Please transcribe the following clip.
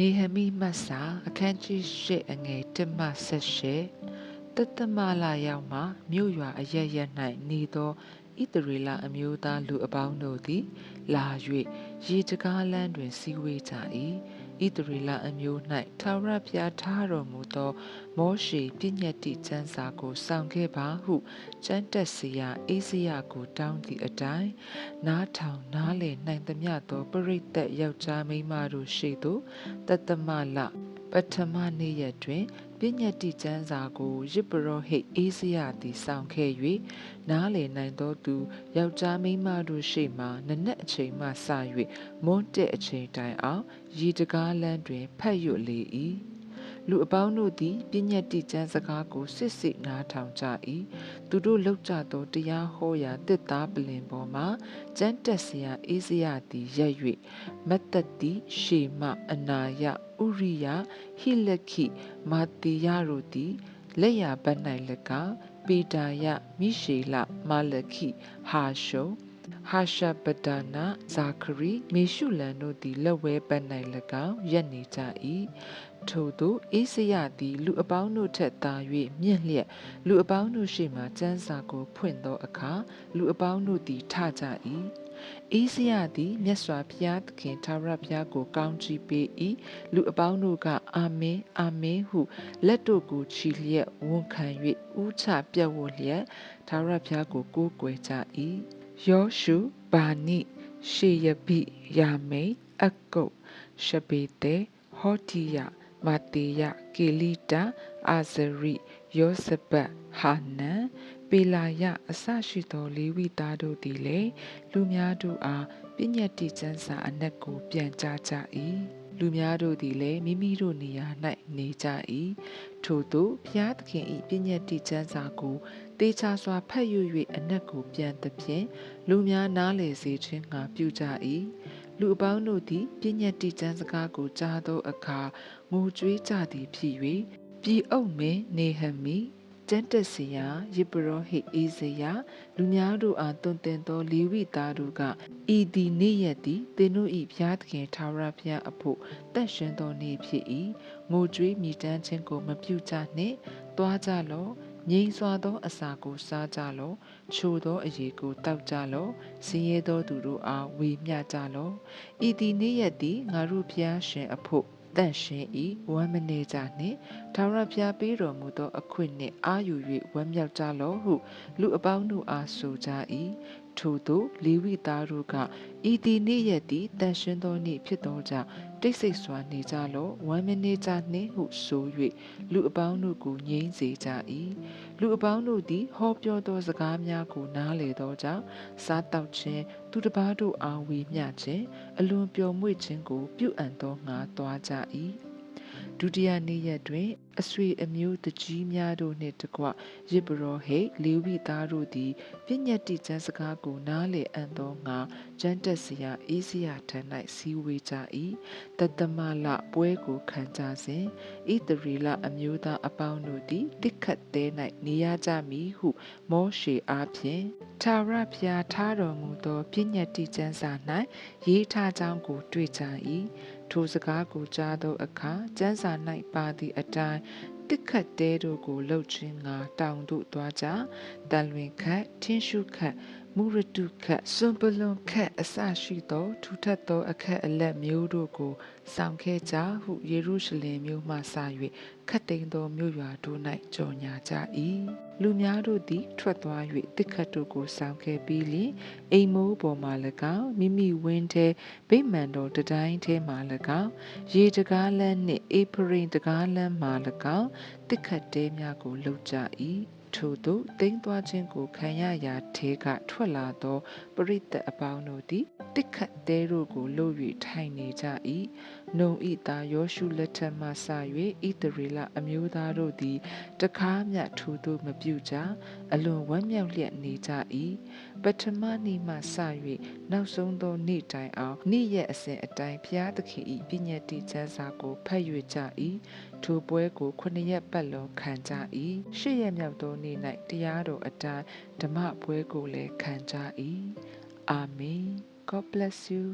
နေဟမိမတ်စာအခန်းကြီး၈အငယ်1မှ18တတမလာရောက်မှမြို့ရွာအရရက်၌နေသောဣတရေလအမျိုးသားလူအပေါင်းတို့သည် လာ၍ရေတကားလန်းတွင်စီဝေးကြ၏ ဣသရေလအမျိုး၌ထာဝရဘုရားထားတော်မူသော မောရှေပြည့်ညတ်တိကျမ်းစာကိုစောင့်ခဲ့ပါဟုကျမ်းတက်စရာအေးစရာကိုတောင်းသည့်အတိုင်းနားထောင်နားလည်နိုင်သမျှသောပရိသတ်ယောက်ျားမိန်းမတို့ရှိသို့တသမလပထမနေ့ရက်တွင် ပညတ်တိကျမ်းစာကိုရစ်ပရောဟိတ်အေးစရသည်ဆောင်ခဲ့၍နားလေနိုင်သောသူယောက်ျားမိန်းမတို့ရှေ့မှနနက်အချိန်မှစ၍မွန်းတဲ့အချိန်တိုင်အောင်ရီတကားလမ်းတွင်ဖတ်ရွတ်လေ၏ လူအပေါင်းတို့သည်ပညတ်တိကျမ်းစကားကိုစစ်စစ်နားထောင်ကြ၏သူတို့လောက်ကြသောတရားဟောရာတစ်သားပလင်ပေါ်မှာကျမ်းတက်စရာအေးစရာသည်ရက်၍မတ်တတိရှေမအနာယဥရိယဟိလခိမာတိယတို့သည်လက်ရဘတ်၌၎င်းပေတာယမိရှေလမာလခိဟာရှုံ ဟာရှာပဒနာဇာခရီမေရှုလန်တို့သည်လက်ဝဲပတ်၌၎င်းရက်နေကြ၏ထို့သောအေးစရသည်လူအပေါင်းတို့ထက်သာ၍မြင့်လျက်လူအပေါင်းတို့ရှေ့မှစန်းစာကိုဖွင့်သောအခါလူအပေါင်းတို့သည်ထကြ၏အေးစရသည်မြတ်စွာဘုရားသခင်သာရဘုရားကို ကောင်းချီးပေး၏လူအပေါင်းတို့ကအာမင်အာမင်ဟု လက်တို့ကိုချီလျက်ဝန်ခံ၍ဥချပြတ်ဝလျက်သာရဘုရားကိုကိုးကွယ်ကြ၏ ယောရှုဘာနိရှေယဘိယာမိန်အကုတ်ရှဘေတေဟောတိယမာတေယကေလိတာအာဇရိယောဇဘတ်ဟာနန်ပေလာယအစရှိသောလေးဝိသားတို့သည်လည်းလူများတို့အားပြည့်ညတ်တိကျမ်းစာအနက်ကို ပြန်ကြားကြ၏လူများတို့သည်လည်းမိမိတို့နေရာ၌နေကြ၏ထို့သောဘုရားသခင်၏ပြည့်ညတ်တိကျမ်းစာကို တေချာစွာဖတ်ယူ၍အနက်ကိုပြန်သဖြင့်လူများနားလည်စေခြင်းငါပြုကြ၏လူအပေါင်းတို့သည်ပြည့်ညတ်တိကျမ်းစကားကိုကြားသောအခါငိုကြွေးကြသည်ဖြစ်၍ပြည်အုပ်မင်းနေဟမိကျန်းတက်စီယာယေဘရဟိအေဇယာလူများတို့အားတွင်တင်သောလေဝိသားတို့ကဤဒီနေ့ရက်သည်သင်တို့၏ဘုရားသခင်ထာဝရဘုရားအဖို့တတ်ရှင်သောနေ့ဖြစ်၏ငိုကြွေးမြည်တမ်းခြင်းကိုမပြုကြနှင့်တွားကြလော့ ငြိမ်စွာသောအစာကိုစားကြလော့ချိုသောအရေကိုတောက်ကြလော့စည်ရဲသောသူတို့အားဝေမျှကြလော့ဤဒီနေ့ရက်သည်ငါတို့ဘုရားရှင်အဖို့တန့်ရှင်းဤဝမ်းမနေကြနှင့်ထာဝရဘုရားပေးတော်မူသောအခွင့်နှင့်အာယူ၍ဝမ်းမြောက်ကြလော့ဟု လူအပေါင်းတို့အားဆိုကြ၏ထို့သောလေဝိသားတို့ကဤသည်နေ့ရက်သည်တန်ရှင်းသောနေ့ဖြစ်သောကြောင့် တိတ်ဆိတ်စွာနေကြလောဝမ်းမနေကြနှင့်ဟုဆို၍လူအပေါင်းတို့ကိုငြိမ်းစေကြ၏လူအပေါင်းတို့သည်ဟောပြောသောစကားများကိုနားလေသောကြောင့်စားတောက်ခြင်းသူတစ်ပါးတို့အားဝေမျှခြင်းအလွန်ပျော်မွေ့ခြင်းကိုပြုအပ်သောငါသွားကြ၏ ဒုတိယနေ့ရက်တွင်အဆွေအမျိုးတကြီးများတို့နှင့်တကွရစ်ဘရောဟိတ်လေဝိသားတို့သည်ပြည့်ညတ်တိကျမ်းစကားကိုနားလေအံ့သောငါကျမ်းတက်စရာအေးစရာထံ၌စီဝေးကြ၏တသမလပွဲကိုခံကြစဉ်ဣသရေလအမျိုးသားအပေါင်းတို့သည် တိခတ်သေး၌နေရကြမည်ဟု မောရှေအားဖြင့်ထာဝရဘုရားထားတော်မူသောပြည့်ညတ်တိကျမ်းစာ၌ရေးထားကြောင်းကိုတွေ့ကြ၏ထိုစကားကိုကြားသောအခါကျမ်းစာ၌ပါသည့်အတိုင်းတစ်ခတ်တဲတို့ကိုလှုပ်ခြင်းငါတောင်တို့သွားကြတန်လွင်ခတ်ထင်းရှုခတ် မူရတုခတ်စွန်ပလွန်ခတ်အစရှိသော ထူထပ်သော အခက်အလက်မျိုးတို့ကိုဆောင်ခဲ့ကြဟုယေရုရှလင်မြို့မှစ၍ခတ်တိန်သောမြို့ရွာတို့၌ကြော်ညာကြ၏လူများတို့သည် ထွက်သွား၍တစ်ခတ်တို့ကိုဆောင်ခဲ့ပြီးလျှင်အိမ်မိုးပေါ်မှ၎င်းမိမိဝင်းထဲဗိမာန်တော်တတိုင်းထဲမှ၎င်းရေတကားလန်းနှင့်အေဖရင်တကားလန်းမှ၎င်းတစ်ခတ်တဲများကိုလှုပ်ကြ၏ ထို့သို့တိမ်သွားခြင်းကိုခံရရာထဲကထွက်လာသောပရိသတ်အပေါင်းတို့သည်တစ်ခတ်သေးတို့ကိုလို့၍ထိုင်နေကြ၏နှုံဤသားယောရှုလက်ထက်မှစ၍ဣသရေလအမျိုးသားတို့သည်တကားမြထို့သို့မပြုကြအလွန်ဝမ်းမြောက်လျက်နေကြ၏ပထမနေ့မှစ၍နောက်ဆုံးသောနေ့တိုင်အောင်နေ့ရက်အစဉ်အတိုင်းဘုရားသခင်၏ပြည့်ညတ်တည်ချမ်းစာကိုဖတ်၍ကြ၏ထိုပွဲကိုခုနှစ်ရက်ပတ်လုံးခံကြ၏ရှစ်ရက်မြောက်သောနေ့၌တရားတော်အတိုင်းဓမ္မပွဲကိုလည်းခံကြ၏အာမင် God bless you